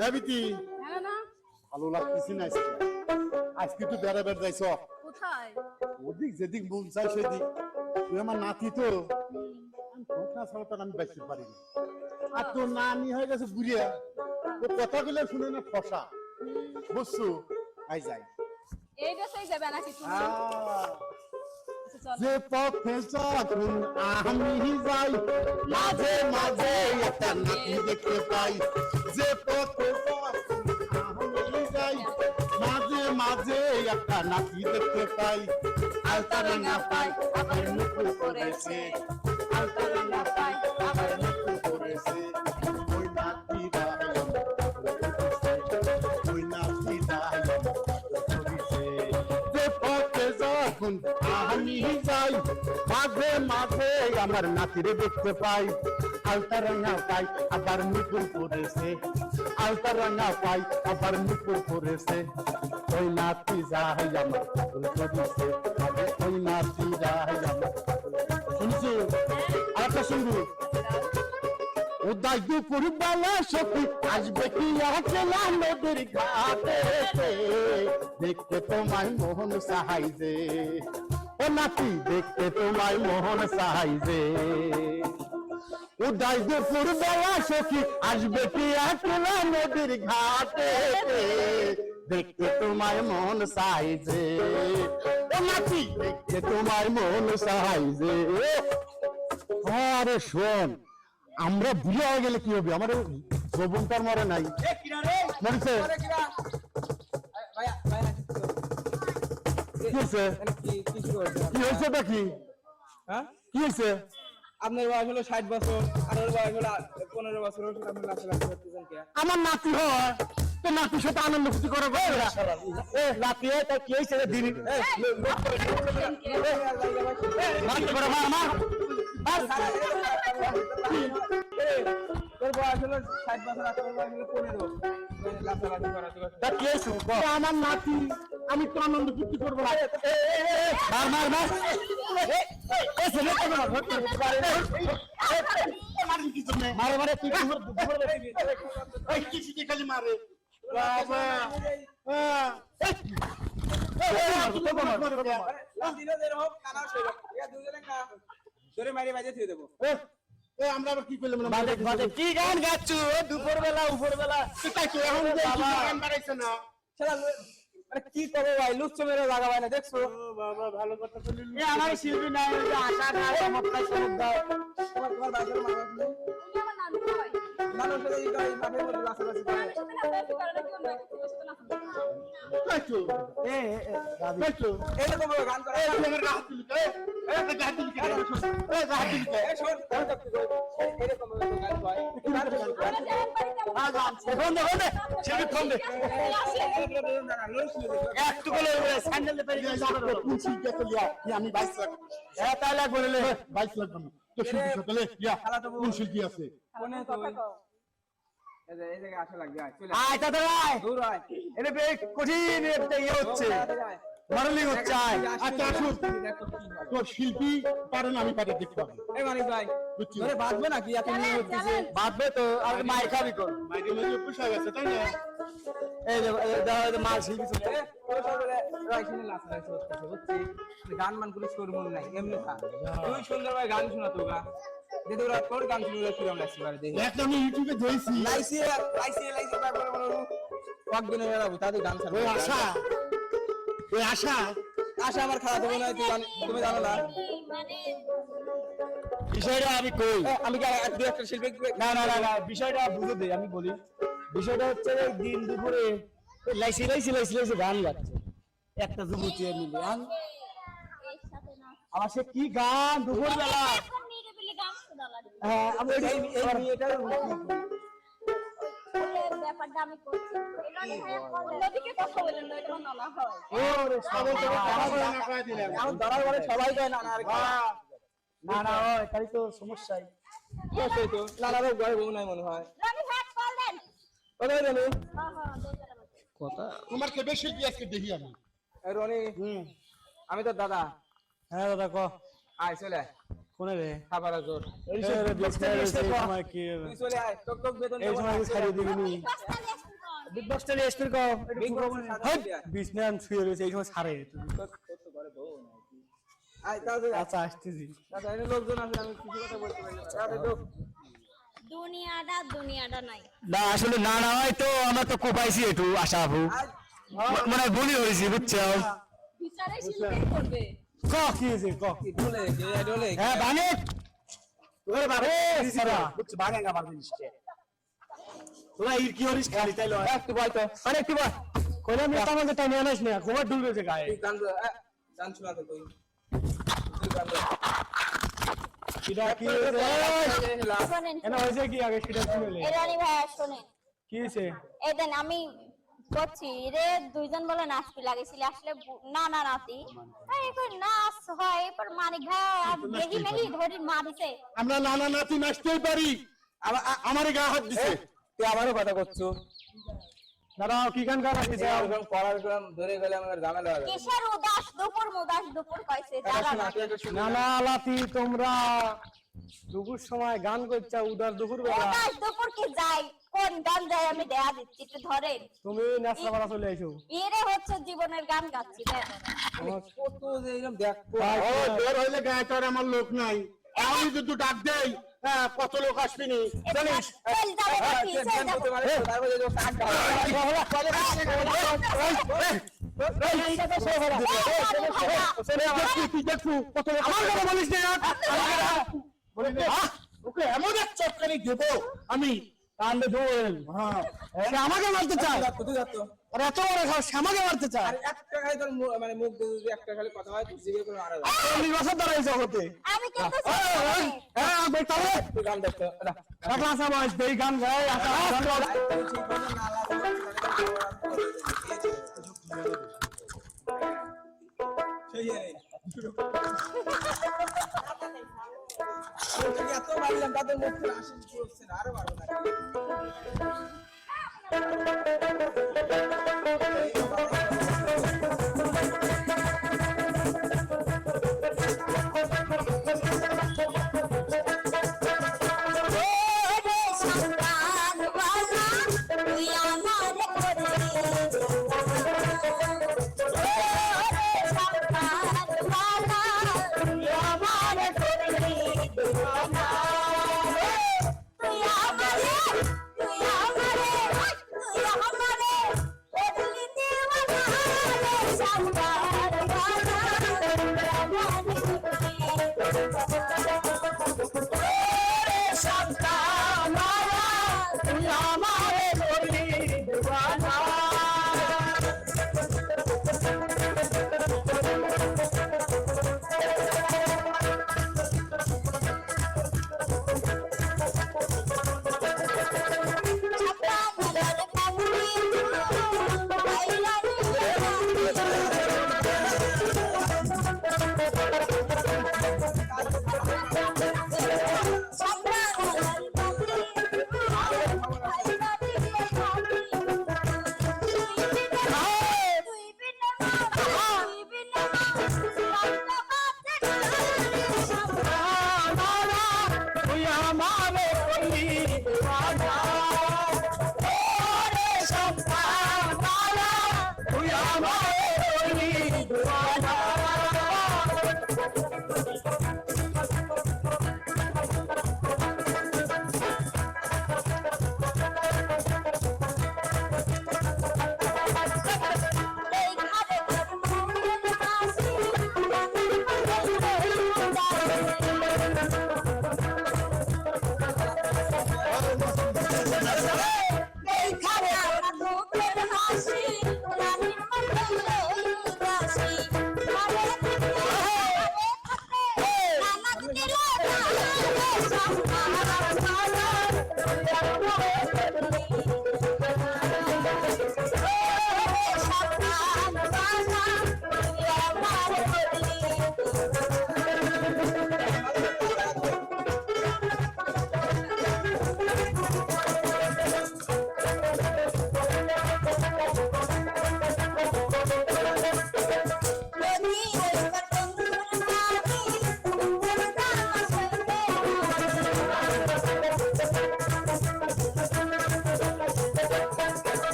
হ্যাঁ বিতি হ্যাঁ না। ভালো লাগতেছি না আজকে। আজকে তুই বেড়া বেড় যাইছ। কোথায়? ওদিক যেদিক মন চাই সেদিক। তুই আমার নাতি তো। আমি কথা ছাড়া তো আর আমি বাঁচতে পারিনি আর তোর নানি হয়ে গেছে বুড়িয়া। ও কথাগুলো শুনে না ফসা। বুঝছ? আই যাই। এই দেশেই যাবে নাকি তুমি? যে পথে যখন আমি যাই, মাঝে মাঝে একটা নাতি দেখতে পাই। যে পথে আমি যাই, মাঝে মাঝে একটা নাতি দেখতে পাই। আলতারাঙ্গা পাই, আবার মুকুল করেছে আলতারাঙ্গা পাই, আবার মুকুল করেছে ওই নাতিরা ওই নাতিরা যে পথে যখন আমি যাই মাঝে মাঝে আমার নাতিরে দেখতে পাই। আলতা রাঙা পাই, আবার মুকুল পড়েছে আলতা রাঙা পাই, আবার মুকুল পড়েছে ওই নাতি যাই আমার মুকুল পড়েছে ওই নাতি যাই আমার শুনছো আরেকটা শুনব? উদয় দুপুর বেলা সখী আসবে কি একলা নদীর ঘাটে দেখতে তোমায় মোহন সাহাইজে ও নাতি দেখতে তোমায় মোহন সাহাইজে। উদয় দুপুর বেলা সখী আসবে কি একলা নদীর ঘাটে? দেখতে তোমায় মন সাইজে ও নাতি দেখতে তোমায় মন সাইজে আরে শোন আমরা বুড়ো হয়ে গেলে কি হবে? আমার যৌবনটার মরে নাই। মরেছে? কি হয়েছে কি হয়েছে এটা কি কি হয়েছে আপনার বয়স হলো ষাট বছর আর ওর বয়স হলো পনেরো বছর আমার নাতি হয় তো নাতির সাথে আনন্দ করে নাতি কি হয়েছে দিন এ, আমার নাতি আমি তো আনন্দ ফুর্তি করব না। মার মার মার? মারে মারে তুই খালি মারে। বাবা। হ্যাঁ আমরা আবার কি করলাম? কি গান গাচ্ছু? দুপুর বেলা উপর বেলা তুই তাই এখন বাড়াইছে না? আরে কি করব ভাই? লুচ্ছ মেরে লাগা ভাই না দেখছ? বাবা ভালো কথা বলিস এ আমার শিল্পী নাই ওই যে আশা খায় চমৎকার চমক দাও। তোমার তোমার বাসের মানুষ নেই। উনি আমার নানু মানুষের এই গাড়ি মাঠের মধ্যে লাফালাফি করে তুমি না বেশি করে নাকি অন্য কিছু বেশি না তাই তো এ এ, এ, দাদি। তাই তো এইরকম ভাবে গান করে এ, আমার গা হাত দিলি কে? এ, তুই গা হাত দিলি কে? এ, গা হাত দিলি কে? এই শোন গান করতে কই এইরকম ভাবে গান হয় দে। দে। একটু করে স্যান্ডেল পেরে তো লিয়া? আমি লাখ। হ্যাঁ লাখ কোন শিল্পী আছে? কোনে তো ইয়ে আচ্ছা, শিল্পী পারেন আমি পারে দেখতে পাবো ধরে বাঁধবে নাকি এত নিয়ে উঠতেছে বাঁধবে তো আর মায়ের খাবি তো মাইকে মাইকে পুষা গেছে তাই না? এই যে যে মাল শিল্পী চলে এ, ওই সব এ, রাই শুনে লাফালাফি করতেছে, বুঝছি? গান মান করে সুর মন নাই এমনি খা। তুই সুন্দর ভাই গান শোনা তো গা দেখে ওরা তোর গান শুনে কিরম লাগছে বারে দেখি। একটা আমি ইউটিউবে ধরেছি লাইসি লাইসি লাইসি তারপরে বলো একদিনে বেরাবো তাদের গান ছাড়বো। ওই আশা ওই আশা। আশা আমার খারাপ হবে না তুই তুমি জানো না। মানে বিষয়টা আমি কই? আমি কি দু একটা শিল্পী না না না না বিষয়টা বুঝে দে আমি বলি। বিষয়টা হচ্ছে দিন দুপুরে লাইসি লাইসি লাইসি লাইসি গান গাচ্ছে একটা যুবতী মিলে না আমার সে কি গান দুপুর বেলা হ্যাঁ আমি ব্যাপারটা আমি করছি এলো কথা বলেন না। এটা হয় করে না পরে সবাই যায় না না আর কি না না ওই তাই তো সমস্যাই। সেই তো? নানারও ঘরে বউ নাই মনে হয়। রনি ভাই কল দেন। কোথায় হ্যাঁ। হ্যাঁ কথা? তোমার কে বেশি কি আজকে দেখি আমি? রনি আমি তো দাদা। হ্যাঁ দাদা ক? আয় চলে আয়। কোনে রে? খাবার জোর। এই সময় তুই চলে আয় টক টক বেতন এই সময় ছাড়িয়ে দিবি। বিগ রেস্ট করে। বিছনান শুয়ে রয়েছে এই সময় ছাড়ে তুমি আয় তাড়াতাড়ি আয়। আচ্ছা আসতেছি। লোকজন আছে আমি কিছু কথা বলতে পারি না। তাড়াতাড়ি ঢোক। দুনিয়াটা দুনিয়াটা নাই। না আসলে না না হয় তো আমরা তো কোপাইছি একটু আশা আপু। মানে ভুলই হয়েছি বুঝছ? বিচারে শিল্পী করবে? ক হয়েছে? হ্যাঁ বানে। তোরে বারে সারা। বুঝছ বানে না বারদিন সে তোরা ইর কি হরিস খালি তাইলো একটু বল তো। আরে একটু বল। টাইম আনাস না ঘুমা ডুলবেছে গায়ে। গান গান গা। কি হয়েছে? কি আগে? সেটা শুনলে এই রানী ভাইয়া শোনেন। কি হয়েছে? এই দেন আমি করছি রে দুইজন বলে নাচতে লাগেছিল আসলে না না নাতি। এই কই নাচ হয়? এরপর মানিক ভাই আর মেহি মেহি ধরি মারিছে। আমরা নানা নাতি নাচতেই পারি। আমা- আ- আমারই গায়ে হাত দিছে। তুই আমারও কথা করছ দাঁড়াও কি গান গান আছে এরকম করার করলাম ধরে গেলে আমার ঝামেলা হবে কিসের উদাস দুপুর মুদাস দুপুর কইছে? নানা লাতি তোমরা। দুপুর সময় গান করছা উদার দুপুর বেলা। উদাস দুপুর কি যাই? কোন গান যায় আমি দেয়া দিচ্ছি একটু ধরেন। তুমি নাচটা পালা চলে আইছো। এরে হচ্ছে জীবনের গান গাচ্ছি দেখ কত যে এরকম দেখব ও তোর হইলে গায়ে তোর আমার লোক নাই। আমি যদি ডাক দেই হ্যাঁ, কত লোক আসবিনি জানিস ওকে এমন এক চটকানি দেবো আমি হ্যাঁ আমাকে মারতে যাচ্ছ আর এত বড় খাও সে আমাকে মারতে চায়। আর একটা খালি তোর মু- মানে মুখ যদি একটা খালি কথা হয় তুই জিজ্ঞেস করে মারা যায় চল্লিশ বছর আমি কিন্তু হ্যাঁ তুই গান দেখতো এক এই গান গায় এত মারলাম তাদের মুখ হাসি পড়ছে না আরও মারবো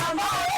আমার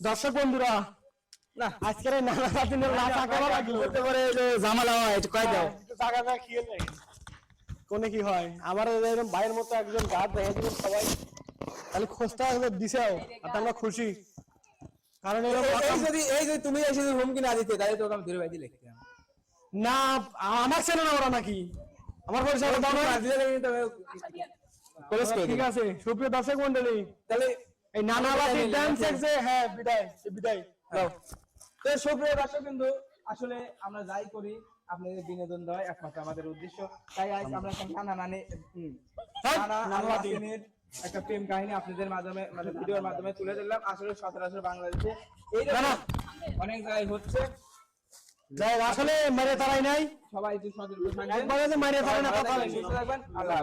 দর্শক বন্ধুরা না আজকের নানা দিনের লাশ লাগল। পারে জামালা হয় একটু কয় দাও। খেয়ে নেই। কোনে কি হয়? আমার এরকম ভাইয়ের মতো একজন গাছ দেখে দিবেন সবাই। তাহলে খোঁজটা দিছেও আর আমরা খুশি। কারণ এই- যদি এই যদি তুমি এসে যদি হুমকি না দিতে তাহলে তোকে আমি ধরে বাইতে লিখতাম না আমার ছেলে না ওরা নাকি। আমার পরিচয় দাও না ঠিক আছে সুপ্রিয় দর্শক মন্ডলী তাহলে এই নানা ডান্স যে হ্যাঁ বিদায় বিদায়। তো সুপ্রিয় দর্শক কিন্তু আসলে আমরা যাই করি আপনাদের বিনোদন দেওয়া একমাত্র আমাদের উদ্দেশ্য। তাই আজ আমরা একটা নানা নানি নানা প্রেম কাহিনী আপনাদের মাধ্যমে মানে ভিডিওর মাধ্যমে তুলে ধরলাম। আসলে সচরাচর বাংলাদেশে এই। অনেক জায়গায় হচ্ছে। আসলে মেরে তারাই নাই। সবাই একটু সতর্ক থাকবেন। আল্লাহ